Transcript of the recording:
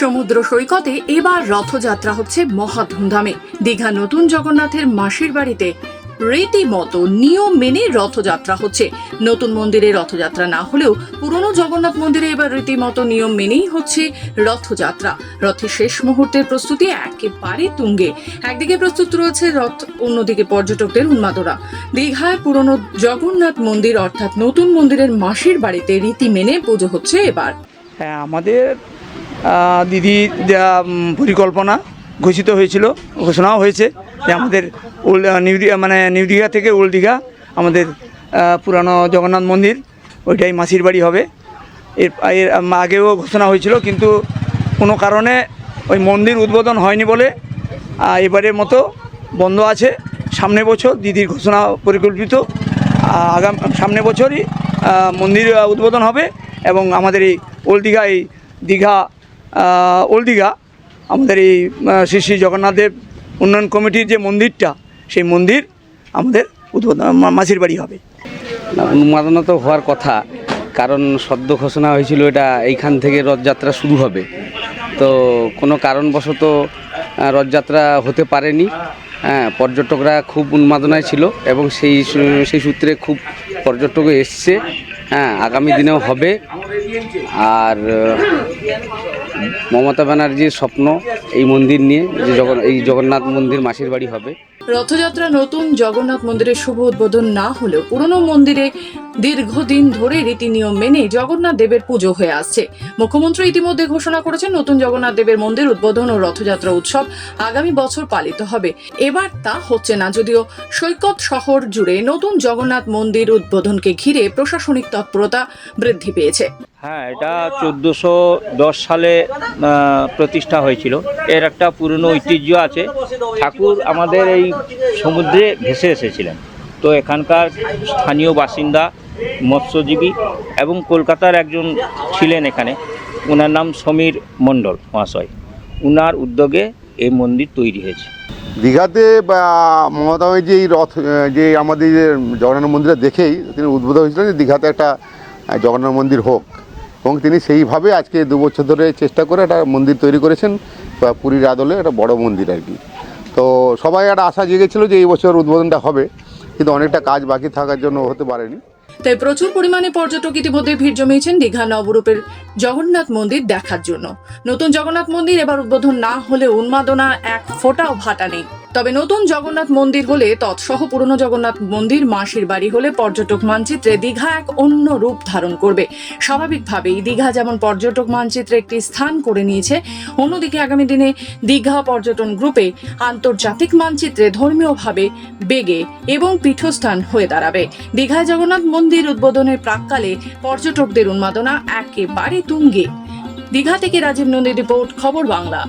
সমুদ্র সৈকতে এবার রথযাত্রা হচ্ছে মহা ধুমধামে। দীঘা নতুন জগন্নাথের মাসির বাড়িতে রীতিমতো নিয়ম মেনে রথযাত্রা হচ্ছে। নতুন মন্দিরে রথযাত্রা না হলেও পুরনো জগন্নাথ মন্দিরে এবার রীতিমতো নিয়ম মেনেই হচ্ছে রথযাত্রা। রথের শেষ মুহূর্তের প্রস্তুতি একেবারে তুঙ্গে। একদিকে প্রস্তুত রয়েছে রথ, অন্যদিকে পর্যটকদের উন্মাদনা। দীঘায় পুরনো জগন্নাথ মন্দির অর্থাৎ নতুন মন্দিরের মাসির বাড়িতে রীতি মেনে পুজো হচ্ছে এবার। হ্যাঁ আমাদের যা পরিকল্পনা ঘোষিত হয়েছিল, ঘোষণাও হয়েছে যে আমাদের ওল্ড নিউ মানে নিউ দীঘা থেকে ওল্ড দীঘা, আমাদের পুরানো জগন্নাথ মন্দির, ওইটাই মাসির বাড়ি হবে। এর এর আগেও ঘোষণা হয়েছিল, কিন্তু কোনো কারণে ওই মন্দির উদ্বোধন হয়নি বলে এবারের মতো বন্ধ আছে। সামনে বছর দিদির ঘোষণা পরিকল্পিত আগাম, সামনে বছরই মন্দির উদ্বোধন হবে এবং আমাদের এই ওল্ড দীঘা, এই দীঘা ওল্ড আমাদের এই শ্রী শ্রী জগন্নাথদেব উন্নয়ন কমিটির যে মন্দিরটা, সেই মন্দির আমাদের উদ্বোধন মাসির বাড়ি হবে। উন্মাদনা তো হওয়ার কথা, কারণ সদ্য ঘোষণা হয়েছিল এটা এইখান থেকে রথযাত্রা শুরু হবে। তো কোনো কারণবশত রথযাত্রা হতে পারেনি। হ্যাঁ পর্যটকরা খুব উন্মাদনায় ছিল এবং সেই সেই সূত্রে খুব পর্যটক এসছে। হ্যাঁ আগামী দিনেও হবে। আর মমতা ব্যানার্জির স্বপ্ন এই মন্দির নিয়ে, যে এই জগন্নাথ মন্দির মাসির বাড়ি হবে। রথযাত্রা নতুন জগন্নাথ মন্দিরের শুভ উদ্বোধন না হলেও পুরনো মন্দিরে দীর্ঘদিন ধরে রীতি নিয়ম মেনে জগন্নাথ দেবের পুজো হয়ে আসছে। মুখ্যমন্ত্রী ইতিমধ্যে ঘোষণা করেছেন, নতুন জগন্নাথ দেবের মন্দির উদ্বোধন ও রথযাত্রা উৎসব আগামী বছর পালিত হবে। এবার তা হচ্ছে না, যদিও সৈকত শহর জুড়ে নতুন জগন্নাথ মন্দির উদ্বোধনকে ঘিরে প্রশাসনিক তৎপরতা বৃদ্ধি পেয়েছে। হ্যাঁ এটা চোদ্দোশো দশ সালে প্রতিষ্ঠা হয়েছিল। এর একটা পুরনো ঐতিহ্য আছে। ঠাকুর আমাদের এই সমুদ্রে ভেসে এসেছিলেন। তো এখানকার স্থানীয় বাসিন্দা, মৎস্যজীবী এবং কলকাতার একজন ছিলেন এখানে। ওনার নাম সমীর মণ্ডল মহাশয়। উনার উদ্যোগে এই মন্দির তৈরি হয়েছে। দীঘাতে মমতা যে এই রথ, যে আমাদের যে জগন্নাথ মন্দিরটা দেখেই তিনি উদ্বোধন হয়েছিলেন যে দীঘাতে একটা জগন্নাথ মন্দির হোক। এবং তিনি সেইভাবে আজকে দু বছর ধরে চেষ্টা করে একটা মন্দির তৈরি করেছেন পুরীর আদলে একটা বড় মন্দির আর কি। তো সবাই একটা আশা জেগেছিল যে এই বছর উদ্বোধনটা হবে, কিন্তু অনেকটা কাজ বাকি থাকার জন্য হতে পারেনি। তাই প্রচুর পরিমাণে পর্যটক ইতিমধ্যে ভিড় জমিয়েছেন দীঘা নবরূপের জগন্নাথ মন্দির দেখার জন্য। নতুন জগন্নাথ মন্দির এবার উদ্বোধন না হলে উন্মাদনা এক ফোঁটাও ভাটা নেই। তবে নতুন জগন্নাথ মন্দির হলে, তৎসহ পুরনো জগন্নাথ মন্দির মাসির বাড়ি হলে পর্যটক মানচিত্রে দীঘা এক অন্য রূপ ধারণ করবে। স্বাভাবিকভাবেই দীঘা যেমন পর্যটক মানচিত্রে একটি স্থান করে নিয়েছে, অন্যদিকে আগামী দিনে দীঘা পর্যটন গ্রুপে আন্তর্জাতিক মানচিত্রে ধর্মীয়ভাবে বেগে এবং পীঠস্থান হয়ে দাঁড়াবে। দীঘায় জগন্নাথ মন্দির উদ্বোধনের প্রাককালে পর্যটকদের উন্মাদনা একেবারে তুঙ্গে। দীঘা থেকে রাজীব নন্দী রিপোর্ট, খবর বাংলা।